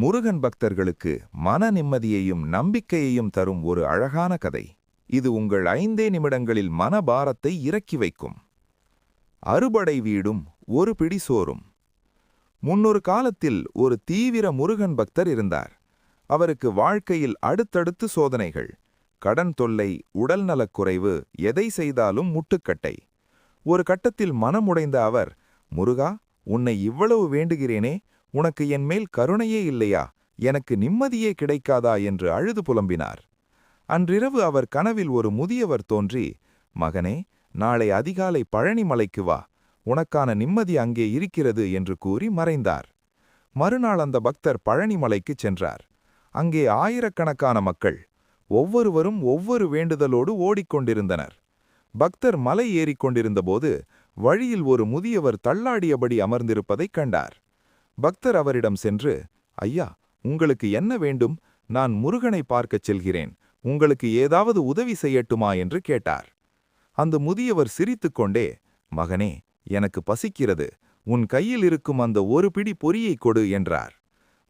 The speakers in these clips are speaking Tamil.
முருகன் பக்தர்களுக்கு மன நிம்மதியையும் நம்பிக்கையையும் தரும் ஒரு அழகான கதை. இது உங்கள் ஐந்தே நிமிடங்களில் மனபாரத்தை இறக்கி வைக்கும். அறுபடை வீடும் ஒரு பிடி சோறும். முன்னொரு காலத்தில் ஒரு தீவிர முருகன் பக்தர் இருந்தார். அவருக்கு வாழ்க்கையில் அடுத்தடுத்து சோதனைகள். கடன் தொல்லை உடல்நலக்குறைவு எதை செய்தாலும் முட்டுக்கட்டை. ஒரு கட்டத்தில் மனமுடைந்த அவர் முருகா உன்னை இவ்வளவு வேண்டுகிறேனே உனக்கு என் மேல் கருணையே இல்லையா? எனக்கு நிம்மதியே கிடைக்காதா? என்று அழுது புலம்பினார். அன்றிரவு அவர் கனவில் ஒரு முதியவர் தோன்றி மகனே நாளை அதிகாலை பழனிமலைக்கு வா. உனக்கான நிம்மதி அங்கே இருக்கிறது என்று கூறி மறைந்தார். மறுநாள் அந்த பக்தர் பழனிமலைக்குச் சென்றார். அங்கே ஆயிரக்கணக்கான மக்கள் ஒவ்வொருவரும் ஒவ்வொரு வேண்டுதலோடு ஓடிக்கொண்டிருந்தனர். பக்தர் மலை ஏறிக் கொண்டிருந்தபோது வழியில் ஒரு முதியவர் தள்ளாடியபடி அமர்ந்திருப்பதைக் கண்டார். பக்தர் அவரிடம் சென்று ஐயா உங்களுக்கு என்ன வேண்டும்? நான் முருகனை பார்க்கச் செல்கிறேன். உங்களுக்கு ஏதாவது உதவி செய்யட்டுமா? என்று கேட்டார். அந்த முதியவர் சிரித்துக்கொண்டே மகனே எனக்கு பசிக்கிறது. உன் கையில் இருக்கும் அந்த ஒரு பிடி பொறியை கொடு என்றார்.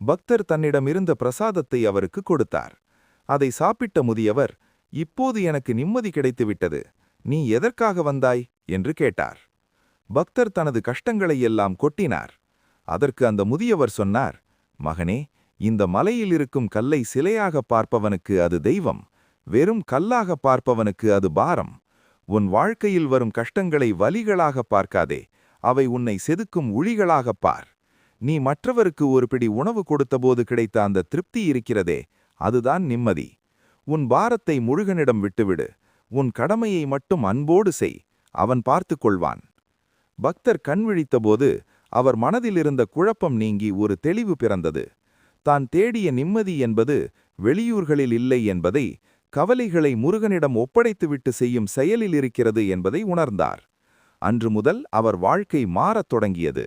பக்தர் தன்னிடமிருந்த பிரசாதத்தை அவருக்கு கொடுத்தார். அதை சாப்பிட்ட முதியவர் இப்போது எனக்கு நிம்மதி கிடைத்துவிட்டது. நீ எதற்காக வந்தாய்? என்று கேட்டார். பக்தர் தனது கஷ்டங்களை எல்லாம் கொட்டினார். அதற்கு அந்த முதியவர் சொன்னார் மகனே இந்த மலையில் இருக்கும் கல்லை சிலையாக பார்ப்பவனுக்கு அது தெய்வம் வெறும் கல்லாக பார்ப்பவனுக்கு அது பாரம். உன் வாழ்க்கையில் வரும் கஷ்டங்களை வலிகளாக பார்க்காதே அவை உன்னை செதுக்கும் உழிகளாகப் பார். நீ மற்றவருக்கு ஒரு பிடி உணவு கொடுத்தபோது கிடைத்த அந்த திருப்தி இருக்கிறதே அதுதான் நிம்மதி. உன் பாரத்தை முருகனிடம் விட்டுவிடு உன் கடமையை மட்டும் அன்போடு செய் அவன் பார்த்துக் கொள்வான். பக்தர் கண் விழித்தபோது அவர் மனதிலிருந்த குழப்பம் நீங்கி ஒரு தெளிவு பிறந்தது. தான் தேடிய நிம்மதி என்பது வெளியூர்களில் இல்லை என்பதை கவலைகளை முருகனிடம் ஒப்படைத்துவிட்டு செய்யும் செயலில் இருக்கிறது என்பதை உணர்ந்தார். அன்று முதல் அவர் வாழ்க்கை மாறத் தொடங்கியது.